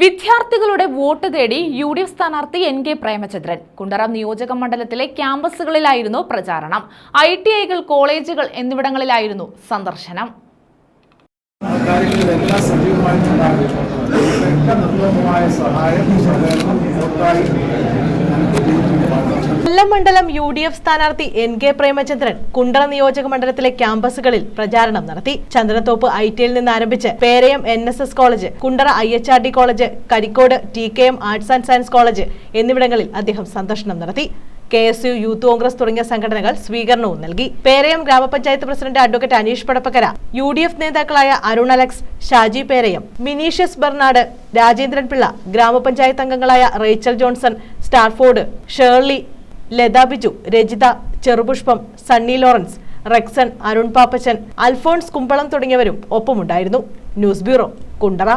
വിദ്യാർത്ഥികളുടെ വോട്ട് തേടി U D F സ്ഥാനാർത്ഥി എൻ കെ പ്രേമചന്ദ്രൻ. കുണ്ടറ നിയോജക മണ്ഡലത്തിലെ ക്യാമ്പസുകളിലായിരുന്നു പ്രചാരണം. ഐ ടി ഐകൾ കോളേജുകൾ എന്നിവിടങ്ങളിലായിരുന്നു സന്ദർശനം. നിർലോഭമായ സഹായം മണ്ഡലം യു ഡി എഫ് സ്ഥാനാർത്ഥി എൻ കെ പ്രേമചന്ദ്രൻ കുണ്ടറ നിയോജക മണ്ഡലത്തിലെ ക്യാമ്പസുകളിൽ പ്രചാരണം നടത്തി. ചന്ദ്രത്തോപ്പ് ഐ ടിയിൽ നിന്ന് ആരംഭിച്ച് Perayam N S S college Kundara I H R D college Karikode T K M arts and science college എന്നിവിടങ്ങളിൽ അദ്ദേഹം സന്ദർശനം നടത്തി. K S U Youth Congress തുടങ്ങിയ സംഘടനകൾ സ്വീകരണവും നൽകി. പേരയം ഗ്രാമപഞ്ചായത്ത് president advocate Aneesh Padappakkara U D F നേതാക്കളായ അരുൺ അലക്സ് ഷാജി പേരയം മിനീഷ്യസ് ബെർണാഡ് രാജേന്ദ്രൻ പിള്ള ഗ്രാമപഞ്ചായത്ത് അംഗങ്ങളായ റേച്ചൽ ജോൺസൺ സ്റ്റാർഫോർഡ് ഷേർലി ലത ബിജു രജിത ചെറുപുഷ്പം സണ്ണി ലോറൻസ് റെക്സൺ അരുൺ പാപ്പച്ചൻ അൽഫോൺസ് കുമ്പളം തുടങ്ങിയവരും ഒപ്പമുണ്ടായിരുന്നു. News bureau Kundara.